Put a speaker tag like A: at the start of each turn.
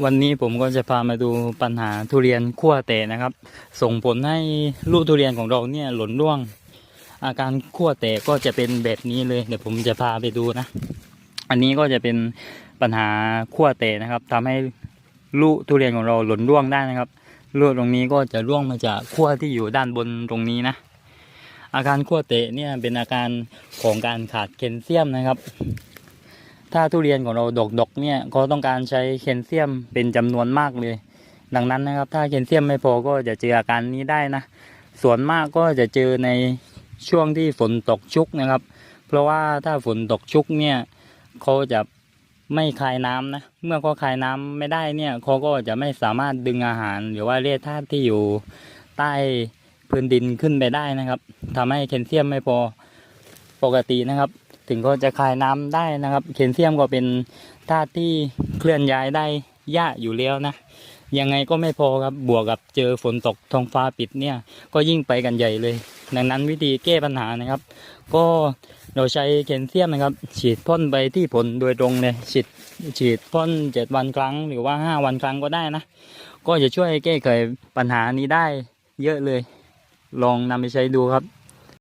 A: วันนี้ผมก็จะพามาดูปัญหาทุเรียนขั้วเตะนะครับ ส่งผลให้ลูกทุเรียนของเราเนี่ยหล่นร่วง อาการขั้วเตะก็จะเป็นแบบนี้เลยเดี๋ยวผมจะพาไปดูนะ อันนี้ก็จะเป็นปัญหาขั้วเตะนะครับทำให้ลูกทุเรียนของเราหล่นร่วงได้นะครับลูกตรงนี้ก็จะร่วงมาจากขั้วที่อยู่ด้านบนตรงนี้นะ อาการขั้วเตะเนี่ยเป็นอาการของการขาดแคลเซียมนะครับ ถ้าทุเรียนของเราดกๆเนี่ยก็ต้องการใช้แคลเซียมเป็นจำนวนมากเลย ดังนั้นนะครับ ถ้าแคลเซียมไม่พอก็จะเจออาการนี้ได้นะ ส่วนมากก็จะเจอในช่วงที่ฝนตกชุกนะครับ เพราะว่าถ้าฝนตกชุกเนี่ยเขาจะไม่คายน้ำนะ เมื่อเขาคายน้ำไม่ได้เนี่ยเขาก็จะไม่สามารถดึงอาหาร หรือว่าเรียกธาตุที่อยู่ใต้พื้นดินขึ้นไปได้นะครับทำให้แคลเซียมไม่พอ ปกตินะครับ ถึงเขาจะคายน้ำได้นะครับแคลเซียมก็เป็นธาตุที่เคลื่อนย้ายได้ยากอยู่แล้วนะ ยังไงก็ไม่พอครับบวกกับเจอฝนตกท้องฟ้าปิดเนี่ย ก็ยิ่งไปกันใหญ่เลย ดังนั้นวิธีแก้ปัญหานะครับ ก็เราใช้แคลเซียมนะครับ ฉีดพ่นไปที่ผลโดยตรงเลยฉีดฉีดพ่นเจ็ดวันครั้ง หรือว่าห้าวันครั้งก็ได้นะ ก็จะช่วยแก้ไขปัญหานี้ได้เยอะเลย ลองนำไปใช้ดูครับ